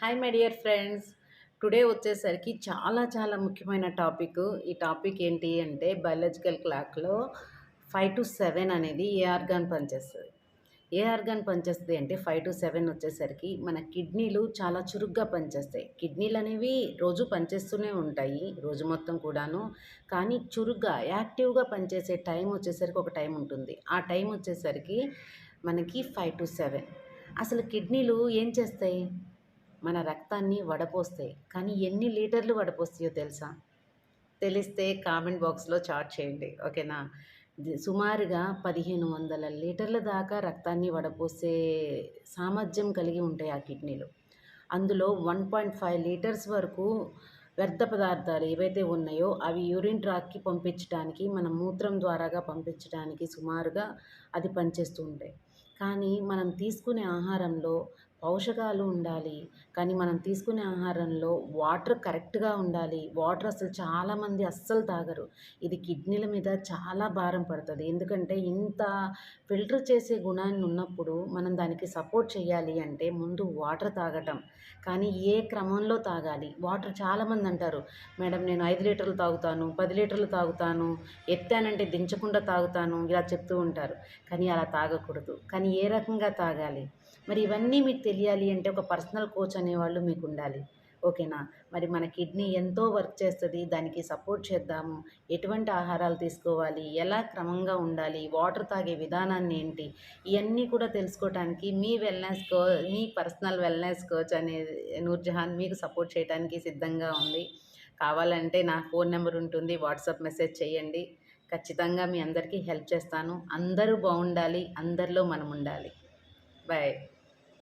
Hi my dear friends today వచ్చేసరికి చాలా చాలా ముఖ్యమైన టాపిక్. ఈ టాపిక్ ఏంటి అంటే బయాలజికల్ క్లాక్లో ఫైవ్ టు సెవెన్ అనేది ఏ ఆర్గాన్ పనిచేస్తుంది? ఏ ఆర్గాన్ పనిచేస్తుంది అంటే ఫైవ్ టు సెవెన్ వచ్చేసరికి మన కిడ్నీలు చాలా చురుగ్గా పనిచేస్తాయి. కిడ్నీలు అనేవి రోజు పనిచేస్తూనే ఉంటాయి రోజు మొత్తం కూడాను. కానీ చురుగ్గా యాక్టివ్గా పనిచేసే టైం వచ్చేసరికి ఒక టైం ఉంటుంది. ఆ టైం వచ్చేసరికి మనకి ఫైవ్ టు సెవెన్ అసలు కిడ్నీలు ఏం చేస్తాయి? మన రక్తాన్ని వడపోస్తాయి. కానీ ఎన్ని లీటర్లు వడపోస్తాయో తెలుసా? తెలిస్తే కామెంట్ బాక్స్లో చాట్ చేయండి. ఓకేనా? సుమారుగా పదిహేను వందల లీటర్ల దాకా రక్తాన్ని వడపోసే సామర్థ్యం కలిగి ఉంటాయి ఆ కిడ్నీలు. అందులో వన్ పాయింట్ ఫైవ్ లీటర్స్ వరకు వ్యర్థ పదార్థాలు ఏవైతే ఉన్నాయో అవి యూరిన్ ట్రాక్కి పంపించడానికి మన మూత్రం ద్వారాగా పంపించడానికి సుమారుగా అది పనిచేస్తూ ఉంటాయి. కానీ మనం తీసుకునే ఆహారంలో పోషకాలు ఉండాలి. కానీ మనం తీసుకునే ఆహారంలో వాటర్ కరెక్ట్గా ఉండాలి. వాటర్ అసలు చాలామంది అస్సలు తాగరు. ఇది కిడ్నీల మీద చాలా భారం పడుతుంది. ఎందుకంటే ఇంత ఫిల్టర్ చేసే గుణాన్ని ఉన్నప్పుడు మనం దానికి సపోర్ట్ చేయాలి అంటే ముందు వాటర్ తాగటం. కానీ ఏ క్రమంలో తాగాలి? వాటర్ చాలామంది అంటారు మేడం నేను ఐదు లీటర్లు తాగుతాను పది లీటర్లు తాగుతాను ఎత్తానంటే దించకుండా తాగుతాను ఇలా చెప్తూ ఉంటారు. కానీ అలా తాగకూడదు. కానీ ఏ రకంగా తాగాలి? మరి ఇవన్నీ మీకు తెలియాలి అంటే ఒక పర్సనల్ కోచ్ అనేవాళ్ళు మీకు ఉండాలి. ఓకేనా? మరి మన కిడ్నీ ఎంతో వర్క్ చేస్తుంది దానికి సపోర్ట్ చేద్దాము. ఎటువంటి ఆహారాలు తీసుకోవాలి? ఎలా క్రమంగా ఉండాలి? వాటర్ తాగే విధానాన్ని ఏంటి? ఇవన్నీ కూడా తెలుసుకోవటానికి మీ వెల్నెస్ కో మీ పర్సనల్ వెల్నెస్ కోచ్ అనే నూర్జహాన్ మీకు సపోర్ట్ చేయడానికి సిద్ధంగా ఉంది. కావాలంటే నా ఫోన్ నెంబర్ ఉంటుంది వాట్సాప్ మెసేజ్ చేయండి. ఖచ్చితంగా మీ అందరికీ హెల్ప్ చేస్తాను. అందరూ బాగుండాలి అందరిలో మనం ఉండాలి. బాయ్.